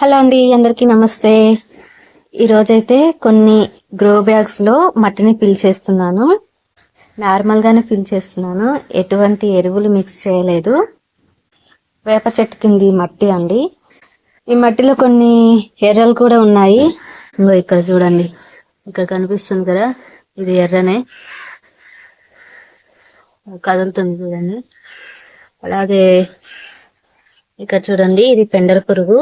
Hello అండి అందరికీ నమస్తే. ఈరోజైతే కొన్ని గ్రో బ్యాగ్స్లో మట్టిని ఫిల్ చేస్తున్నాను. నార్మల్ గానే ఫిల్ చేస్తున్నాను. ఎటువంటి ఎరువులు మిక్స్ చేయలేదు. వేప చెట్టు కింది మట్టి అండి. ఈ మట్టిలో కొన్ని ఎర్రలు కూడా ఉన్నాయి. ఇంకో ఇక్కడ చూడండి. ఇక్కడ కనిపిస్తుంది కదా ఇది ఎర్రనే. కదులుతుంది చూడండి. అలాగే ఇక్కడ చూడండి ఇది పెండల పురుగు.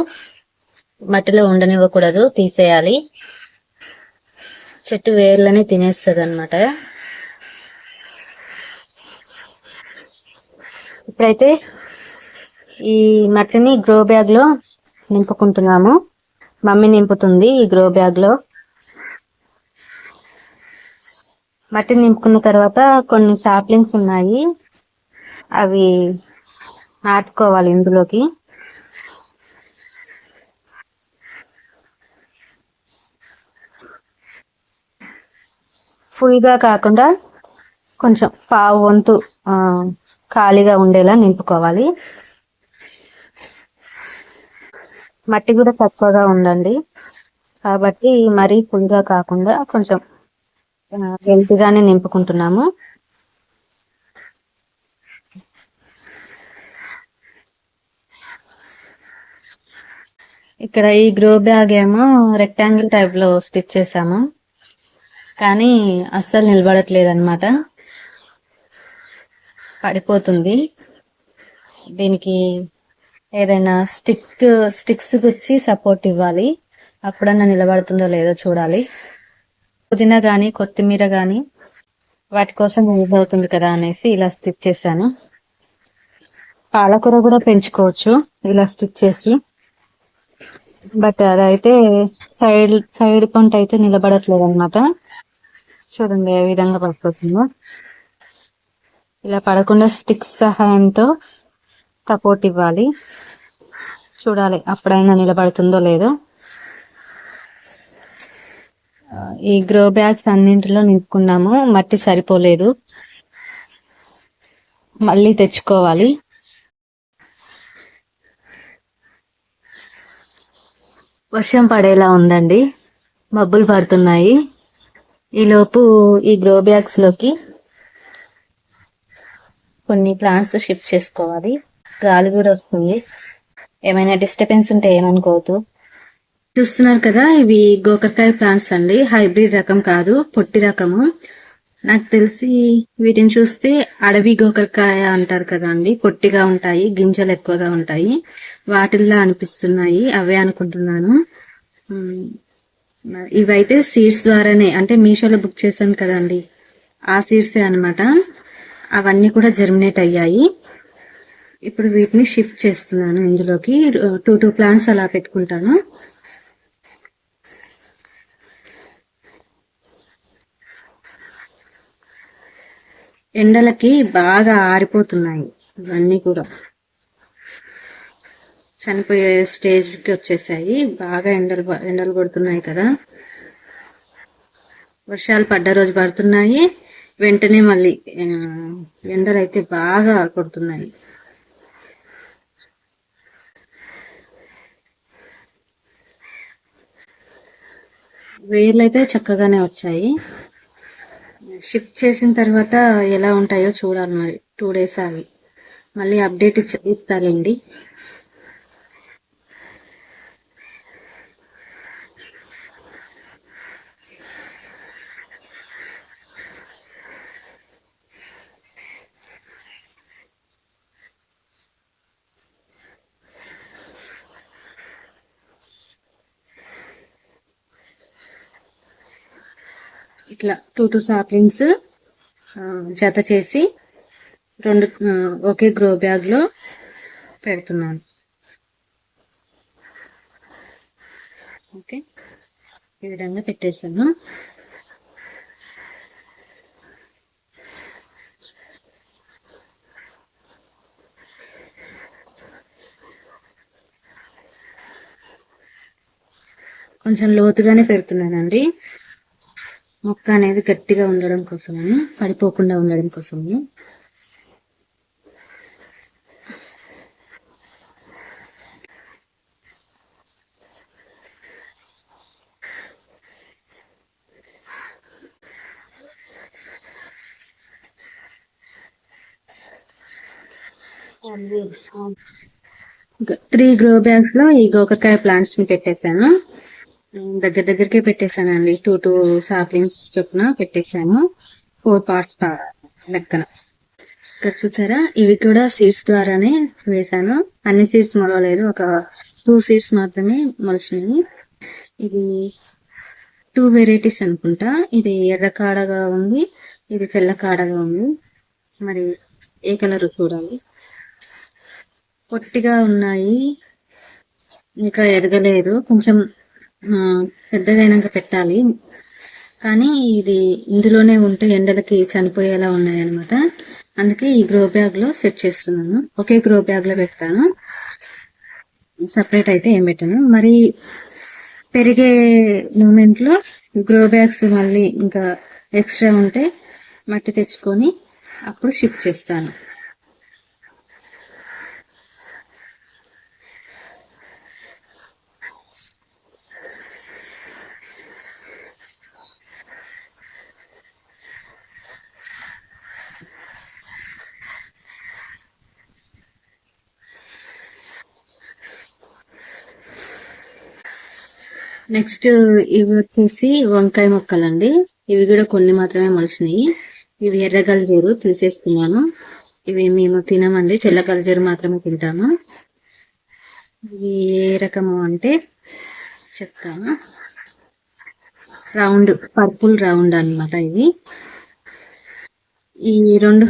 మట్టిలో ఉండనివ్వకూడదు తీసేయాలి. చెట్టు వేర్లని తినేస్తుంది అనమాట ఇప్పుడైతే ఈ మట్టిని గ్రో బ్యాగ్లో నింపుకుంటున్నాము. మమ్మీ నింపుతుంది ఈ గ్రో బ్యాగ్లో మట్టి నింపుకున్న తర్వాత కొన్ని సాప్లింగ్స్ ఉన్నాయి. అవి నాటుకోవాలి ఇందులోకి. ఫుల్గా కాకుండా కొంచెం పావు వంతు ఖాళీగా ఉండేలా నింపుకోవాలి. మట్టి కూడా తక్కువగా ఉందండి. కాబట్టి మరీ ఫుల్గా కాకుండా కొంచెం వెల్తిగానే నింపుకుంటున్నాము. ఇక్కడ ఈ గ్రో బ్యాగ్ ఏమో రెక్టాంగిల్ టైప్లో స్టిచ్ చేసాము కానీ అస్సలు నిలబడట్లేదు అనమాట పడిపోతుంది. దీనికి ఏదైనా స్టిక్ స్టిక్స్ గుచ్చి సపోర్ట్ ఇవ్వాలి. అప్పుడన్నా నిలబడుతుందో లేదో చూడాలి. పుదీనా కానీ కొత్తిమీర కానీ వాటి కోసం యూజ్ అవుతుంది కదా అనేసి ఇలా స్టిచ్ చేశాను. పాలకూర కూడా పెంచుకోవచ్చు ఇలా స్టిచ్ చేసి. బట్ అదైతే సైడ్ సైడ్ పంట అయితే నిలబడట్లేదు అనమాట చూడండి ఏ విధంగా పడిపోతుందో ఇలా పడకుండా స్టిక్స్ సహాయంతో సపోర్ట్ ఇవ్వాలి. చూడాలి అప్పుడైనా నిలబడుతుందో లేదో. ఈ గ్రో బ్యాగ్స్ అన్నింటిలో నింపుకున్నాము. మట్టి సరిపోలేదు. మళ్ళీ తెచ్చుకోవాలి. వర్షం పడేలా ఉందండి. మబ్బులు పడుతున్నాయి. ఈలోపు ఈ గ్రో బ్యాగ్స్లోకి కొన్ని ప్లాంట్స్ షిఫ్ట్ చేసుకోవాలి. గాలి కూడా వస్తుంది. ఏమైనా డిస్టర్బెన్స్ ఉంటే ఏమనుకోవద్దు. చూస్తున్నారు కదా ఇవి గోకరకాయ ప్లాంట్స్ అండి. హైబ్రిడ్ రకం కాదు పొట్టి రకము. నాకు తెలిసి వీటిని చూస్తే అడవి గోకరకాయ అంటారు కదా అండి. పొట్టిగా ఉంటాయి గింజలు ఎక్కువగా ఉంటాయి. వాటిల్లా అనిపిస్తున్నాయి. అవే అనుకుంటున్నాను. ఇవైతే సీడ్స్ ద్వారానే అంటే మీషోలో బుక్ చేశాను కదండి. ఆ సీడ్సే అనమాట అవన్నీ కూడా జర్మినేట్ అయ్యాయి. ఇప్పుడు వీటిని షిఫ్ట్ చేస్తున్నాను ఇందులోకి. టూ టూ ప్లాంట్స్ అలా పెట్టుకుంటాను. ఎండలకి బాగా ఆరిపోతున్నాయి. ఇవన్నీ కూడా. చనిపోయే స్టేజ్కి వచ్చేసాయి. బాగా ఎండలు ఎండలు పడుతున్నాయి కదా. వర్షాలు పడ్డ రోజు పడుతున్నాయి. వెంటనే మళ్ళీ ఎండలు అయితే బాగా కొడుతున్నాయి. వేర్లు అయితే చక్కగానే వచ్చాయి. షిఫ్ట్ చేసిన తర్వాత ఎలా ఉంటాయో చూడాలి మరి. టూ డేస్ ఆగి. మళ్ళీ అప్డేట్ ఇస్తారండి ఇట్లా టూ టూ సాప్లింగ్స్ జత చేసి రెండు ఒకే గ్రో బ్యాగ్లో పెడుతున్నాను. ఓకే. ఈ విధంగా పెట్టేసాను కొంచెం లోతుగానే పెడుతున్నానండి. మొక్క అనేది గట్టిగా ఉండడం కోసమని పడిపోకుండా ఉండడం కోసమని. త్రీ గ్రో బ్యాగ్స్లో ఈ గోకకాయ ప్లాంట్స్ని పెట్టేశాను. దగ్గర దగ్గరకే పెట్టేశానండి. టూ టూ సాప్లింగ్స్ చొప్పున పెట్టేశాను. ఫోర్ పార్ట్స్ లెక్కన. ఇక్కడ చూసారా? ఇవి కూడా సీడ్స్ ద్వారానే వేశాను. అన్ని సీడ్స్ మొలవలేదు. ఒక టూ సీడ్స్ మాత్రమే మొలిచినాయి ఇది టూ వెరైటీస్ అనుకుంటా. ఇది ఎర్ర కాడగా ఉంది ఇది తెల్ల కాడగా ఉంది. మరి ఏ కలర్ చూడాలి? పొట్టిగా ఉన్నాయి. ఇంకా ఎదగలేదు. కొంచెం పెద్దదైనాక పెట్టాలి. కానీ ఇది ఇందులోనే ఉంటే ఎండలకి చనిపోయేలా ఉన్నాయన్నమాట. అందుకే ఈ గ్రో బ్యాగ్లో సెట్ చేస్తున్నాను. ఒకే గ్రో బ్యాగ్లో పెడతాను. సపరేట్ అయితే ఏం పెట్టాను. మరి పెరిగే మూమెంట్లో గ్రో బ్యాగ్స్ మళ్ళీ ఇంకా ఎక్స్ట్రా ఉంటే మట్టి తెచ్చుకొని అప్పుడు షిఫ్ట్ చేస్తాను. నెక్స్ట్ ఇవి వచ్చేసి వంకాయ మొక్కలండి. ఇవి కూడా కొన్ని మాత్రమే మొలిచినాయి ఇవి ఎర్ర గల్జేరు తీసేస్తున్నాను. ఇవి మేము తినమండి. తెల్ల గల్జేరు మాత్రమే తింటాము. ఇవి ఏ రకము అంటే చెప్తాను. రౌండ్ పర్పుల్ రౌండ్ అనమాట ఇది ఈ రెండు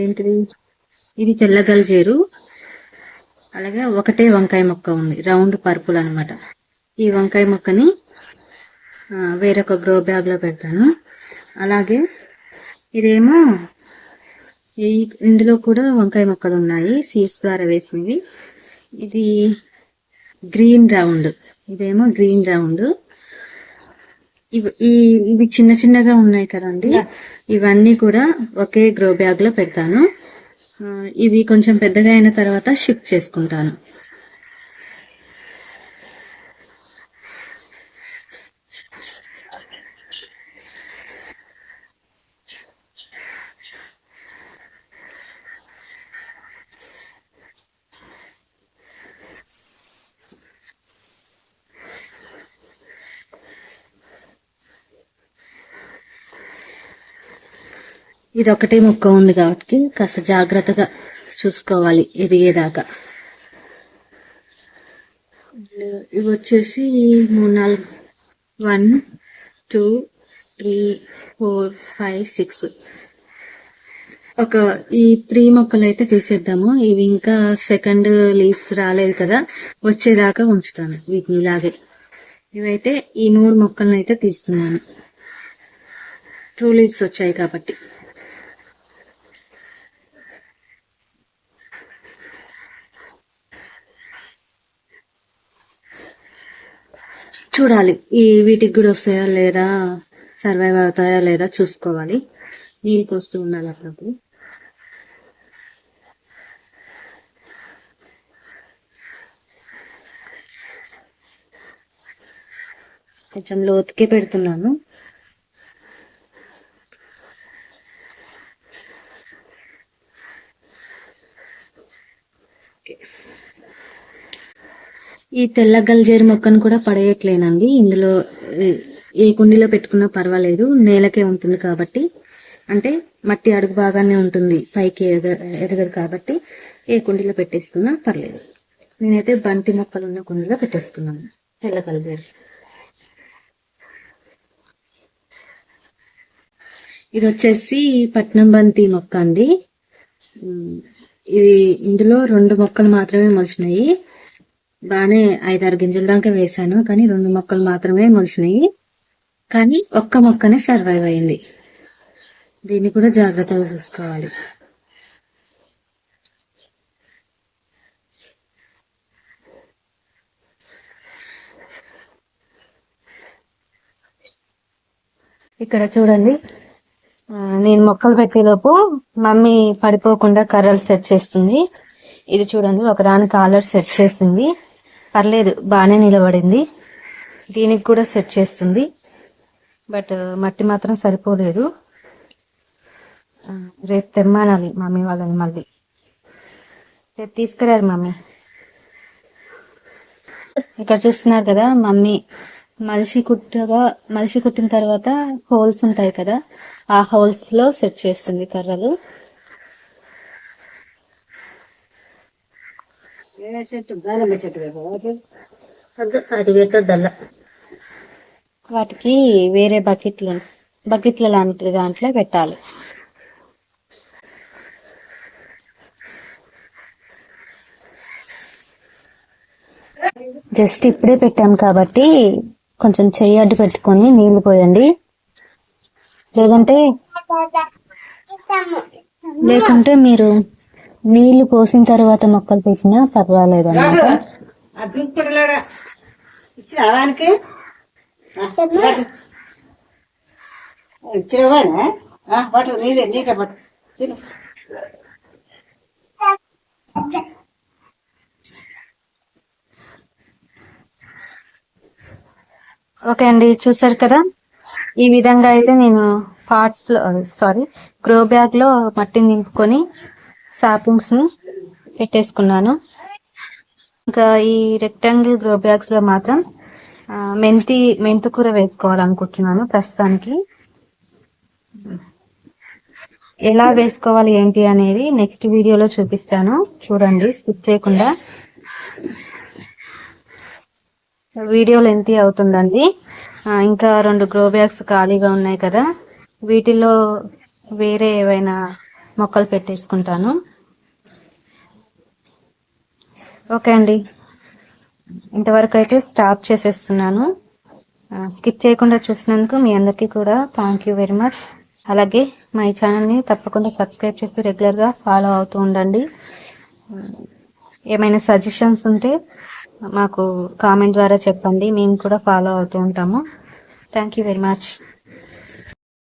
ఏంటిది ఇది తెల్ల గల్జేరు. అలాగే ఒకటే వంకాయ మొక్క ఉంది. రౌండ్ పర్పుల్ అనమాట ఈ వంకాయ మొక్కని వేరొక గ్రో బ్యాగ్లో పెడతాను. అలాగే ఇదేమో ఈ ఇందులో కూడా వంకాయ మొక్కలు ఉన్నాయి సీడ్స్ ద్వారా వేసినవి. ఇది గ్రీన్ రౌండ్ ఇదేమో గ్రీన్ రౌండ్ ఇవి ఇవి చిన్న చిన్నగా ఉన్నాయి కదండి. ఇవన్నీ కూడా ఒకే గ్రో బ్యాగ్లో పెడతాను. ఇవి కొంచెం పెద్దగా అయిన తర్వాత షిఫ్ట్ చేసుకుంటాను. ఇది ఒకటే మొక్క ఉంది కాబట్టి కాస్త జాగ్రత్తగా చూసుకోవాలి ఎదిగేదాకా. ఇవి వచ్చేసి మూడు నాలుగు one two three four five six. ఒక ఈ త్రీ మొక్కలు అయితే తీసేద్దాము. ఇవి ఇంకా సెకండ్ లీవ్స్ రాలేదు కదా వచ్చేదాకా ఉంచుతాను వీటిని ఇలాగే. ఇవైతే ఈ మూడు మొక్కలను అయితే తీస్తున్నాను. టూ లీవ్స్ వచ్చాయి కాబట్టి. చూడాలి. ఈ వీటికి కూడా వస్తాయా లేదా? సర్వైవ్ అవుతాయా లేదా చూసుకోవాలి. నీళ్ళు పోస్తూ ఉండాలి అప్పుడప్పుడు. కొంచెం లోతుకే పెడుతున్నాను. ఈ తెల్ల గల్జేరు మొక్కను కూడా పడేయట్లేనండి. ఇందులో ఏ కుండీలో పెట్టుకున్నా పర్వాలేదు. నేలకే ఉంటుంది కాబట్టి. అంటే మట్టి అడుగు బాగానే ఉంటుంది. పైకి ఎదగదు కాబట్టి ఏ కుండీలో పెట్టేసుకున్నా పర్లేదు. నేనైతే బంతి మొక్కలు ఉన్న కుండీలో పెట్టేసుకున్నాను. తెల్ల గల్జేరు. ఇది వచ్చేసి పట్నం బంతి మొక్క అండి. ఇది ఇందులో రెండు మొక్కలు మాత్రమే మొలిచినాయి. బాగానే ఐదారు గింజల దాకా వేశాను కానీ రెండు మొక్కలు మాత్రమే మొలిచినాయి. కానీ ఒక్క మొక్కనే సర్వైవ్ అయింది. దీన్ని కూడా జాగ్రత్తగా చూసుకోవాలి. ఇక్కడ చూడండి. నేను మొక్కలు పెట్టేలోపు మమ్మీ పడిపోకుండా కర్రలు సెట్ చేస్తుంది. ఇది చూడండి ఒకదానికి కాలర్ సెట్ చేసింది. పర్లేదు బాగానే నిలబడింది. దీనికి కూడా సెట్ చేస్తుంది. బట్ మట్టి మాత్రం సరిపోలేదు. రేపు తెమ్మానాలి మమ్మీ వాళ్ళని మళ్ళీ. రేపు తీసుకురారు మమ్మీ ఇక్కడ చూస్తున్నారు కదా మమ్మీ మనిషి కుట్టగా మనిషి కుట్టిన తర్వాత హోల్స్ ఉంటాయి కదా ఆ హోల్స్లో సెట్ చేస్తుంది కర్రలు. చెట్టు దానిమ్మ చెట్టు కదా అది పెట్టొద్దల్ల వాటికి వేరే బకెట్లు బకెట్ల లాంటి దాంట్లో పెట్టాలి. జస్ట్ ఇప్పుడే పెట్టాం కాబట్టి కొంచెం చెయ్యి అడ్డు పెట్టుకొని నీళ్ళు పోయండి. లేదంటే లేకుంటే మీరు నీళ్ళు పోసిన తర్వాత మొక్కలు పెట్టినా పర్వాలేదు అన్నమాట. ఓకే అండి చూసారు కదా? ఈ విధంగా అయితే నేను పార్ట్స్లో సారీ గ్రో బ్యాగ్లో మట్టిని నింపుకొని సాపింగ్స్ను పెట్టేసుకున్నాను. ఇంకా ఈ రెక్టాంగిల్ గ్రో బ్యాగ్స్లో మాత్రం మెంతి మెంతి కూర వేసుకోవాలనుకుంటున్నాను ప్రస్తుతానికి. ఎలా వేసుకోవాలి ఏంటి అనేది నెక్స్ట్ వీడియోలో చూపిస్తాను. చూడండి స్కిప్ చేయకుండా. వీడియో లెంత్ అవుతుందండి. ఇంకా రెండు గ్రో బ్యాగ్స్ ఖాళీగా ఉన్నాయి కదా. వీటిలో వేరే ఏవైనా మొక్కలు పెట్టేసుకుంటాను. ఓకే అండి. ఇంతవరకు అయితే స్టాప్ చేసేస్తున్నాను. స్కిప్ చేయకుండా చూసినందుకు మీ అందరికీ కూడా థ్యాంక్ యూ వెరీ మచ్ అలాగే మా ఈ ఛానల్ని తప్పకుండా సబ్స్క్రైబ్ చేసి రెగ్యులర్గా ఫాలో అవుతూ ఉండండి. ఏమైనా సజెషన్స్ ఉంటే మాకు కామెంట్ ద్వారా చెప్పండి. మేము కూడా ఫాలో అవుతూ ఉంటాము. Thank you very much